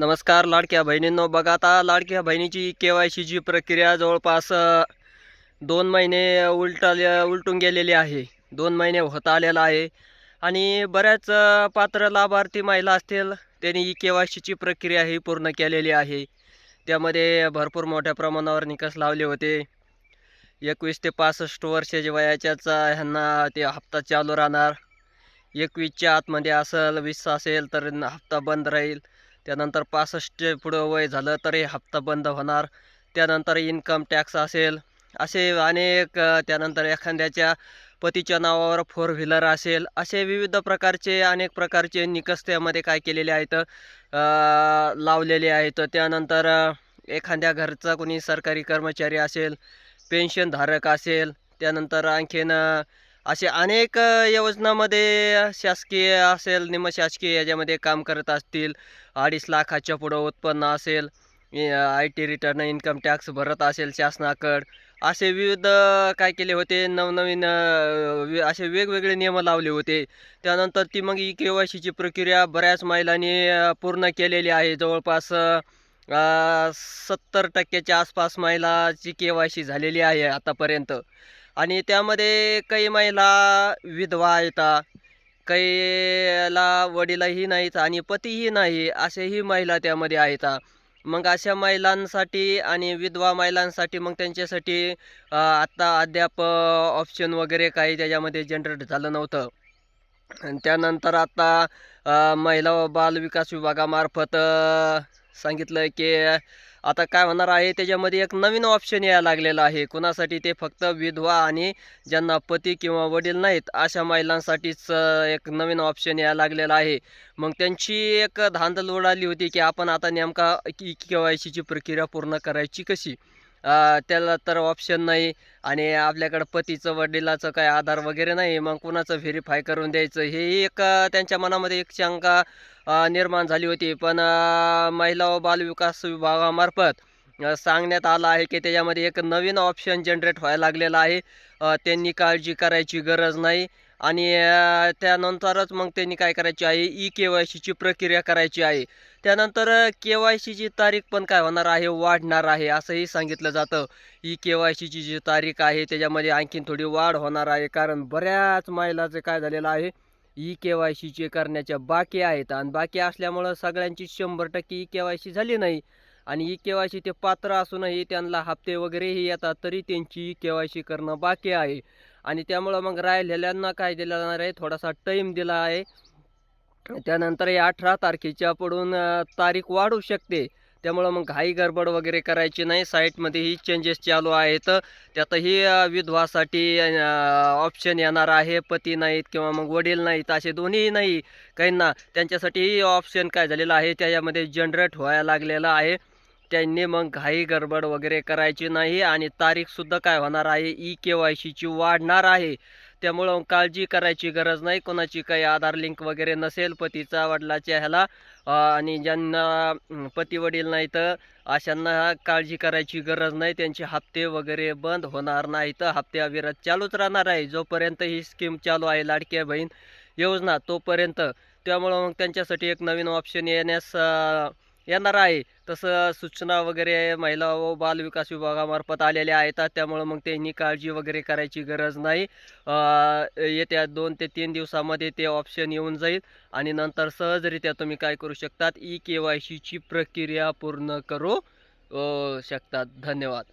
नमस्कार लाडक्या बहिणींनो बघा आता लाडक्या बहिणीची के वाय सीची प्रक्रिया जवळपास दोन महिने उलटाले उलटून गेलेली आहे. दोन महिने होत आलेला आहे. आणि बऱ्याच पात्र लाभार्थी महिला असतील त्यांनी ई के वाय सीची प्रक्रिया ही पूर्ण केलेली आहे. त्यामध्ये भरपूर मोठ्या प्रमाणावर निकष लावले होते. एकवीस ते पासष्ट वर्षाच्या वयाच्याच ह्यांना ते हप्ता चालू राहणार. एकवीसच्या आतमध्ये असेल वीस असेल तर हप्ता बंद राहील. त्यानंतर पासष्ट पुढं वय झालं तरी हप्ता बंद होणार. त्यानंतर इन्कम टॅक्स असेल. असे अनेक त्यानंतर एखाद्याच्या पतीच्या नावावर फोर व्हीलर असेल. असे विविध प्रकारचे अनेक प्रकारचे निकष त्यामध्ये काय केलेले आहेत लावलेले आहेत. त्यानंतर एखाद्या घरचा कोणी सरकारी कर्मचारी असेल पेन्शनधारक असेल. त्यानंतर आणखीन असे अनेक योजनामध्ये शासकीय असेल निमशासकीय याच्यामध्ये काम करत असतील अडीच लाखाच्या पुढं उत्पन्न असेल I T return income tax भरत असेल शासनाकड असे विविध काय केले होते नवनवीन असे वेगवेगळे नियम लावले होते. त्यानंतर ती मग ई के वाय सीची प्रक्रिया बऱ्याच महिलांनी पूर्ण केलेली आहे. जवळपास सत्तर टक्क्याच्या आसपास महिलाची के वाय सी झालेली आहे आतापर्यंत. आणि त्यामध्ये काही महिला विधवा आहेत काहीला वडीलही नाहीत आणि पतीही नाही असेही महिला त्यामध्ये आहेत. मग अशा महिलांसाठी आणि विधवा महिलांसाठी मग त्यांच्यासाठी आत्ता अद्याप ऑप्शन वगैरे काही त्याच्यामध्ये जनरेट झालं नव्हतं. आणि त्यानंतर आता महिला व बाल विकास विभागामार्फत सांगितलं की आता काय होणार आहे त्याच्यामध्ये एक नवीन ऑप्शन यायला लागलेलं आहे. कुणासाठी ते फक्त विधवा आणि ज्यांना पती किंवा वडील नाहीत अशा महिलांसाठीच एक नवीन ऑप्शन यायला लागलेलं आहे. मग त्यांची एक धांदल उडाली होती की आपण आता नेमका ई के वाय सीची प्रक्रिया पूर्ण करायची कशी? त्याला तर ऑप्शन नाही. आणि आपल्याकडं पतीचं वडिलाचं काय आधार वगैरे नाही. मग कुणाचं व्हेरीफाय करून द्यायचं? हे एक त्यांच्या मनामध्ये एक शंका निर्माण झाली होती. पण महिला व बालविकास विभागामार्फत सांगण्यात आलं आहे की त्याच्यामध्ये एक नवीन ऑप्शन जनरेट व्हायला लागलेला आहे. त्यांनी काळजी करायची गरज नाही. आणि त्यानंतरच मग त्यांनी काय करायची आहे? ई के वाय सीची प्रक्रिया करायची आहे. त्यानंतर के वाय सीची तारीख पण काय होणार आहे वाढणार आहे असंही सांगितलं जातं. ई के वाय सीची जी तारीख आहे त्याच्यामध्ये आणखीन थोडी वाढ होणार आहे कारण बऱ्याच महिलाचं काय झालेलं आहे ई के वाय सीचे करण्याच्या बाकी आहेत. आणि बाकी असल्यामुळं सगळ्यांची शंभर टक्के ई के वाय सी झाली नाही. आणि ई के वाय सी ते पात्र असूनही त्यांना हप्ते वगैरेही येतात तरी त्यांची ई के वाय सी करणं बाकी आहे. आणि त्यामुळं मग राहिलेल्यांना काय दिलं जाणार आहे थोडासा टाईम दिला आहे. त्यानंतर या अठरा तारखेच्या पडून तारीख वाढू शकते. त्यामुळं मग घाई गडबड वगैरे करायची नाही. साईटमध्येही चेंजेस चालू आहेत. त्यातही विधवासाठी ऑप्शन येणार आहे. पती नाहीत किंवा मग वडील नाहीत असे दोन्ही नाही. काहींना त्यांच्यासाठीही ऑप्शन काय झालेलं आहे त्याच्यामध्ये जनरेट व्हायला लागलेलं आहे. त्यांनी मग घाई गडबड वगैरे करायची नाही. आणि तारीखसुद्धा काय होणार आहे? ई के वाय सीची वाढणार आहे. त्यामुळं काळजी करायची गरज नाही. कोणाची काही आधार लिंक वगैरे नसेल पतीचा वडिलाच्या ह्याला आणि ज्यांना पती वडील नाही तर अशांना काळजी करायची गरज नाही. त्यांचे हप्ते वगैरे बंद होणार नाहीत. हप्ते अविरत चालूच राहणार आहे. जोपर्यंत ही स्कीम चालू आहे लाडक्या बहीण योजना तोपर्यंत. त्यामुळं मग त्यांच्यासाठी एक नवीन ऑप्शन येण्यास येणार आहे. तसं सूचना वगैरे महिला व बाल विकास विभागामार्फत आलेल्या आहेत. त्यामुळं मग त्यांनी काळजी वगैरे करायची गरज नाही. येत्या दोन ते तीन दिवसामध्ये ते ऑप्शन येऊन जाईल. आणि नंतर सहजरित्या तुम्ही काय करू शकतात? ई के वाय सीची प्रक्रिया पूर्ण करू शकतात. धन्यवाद.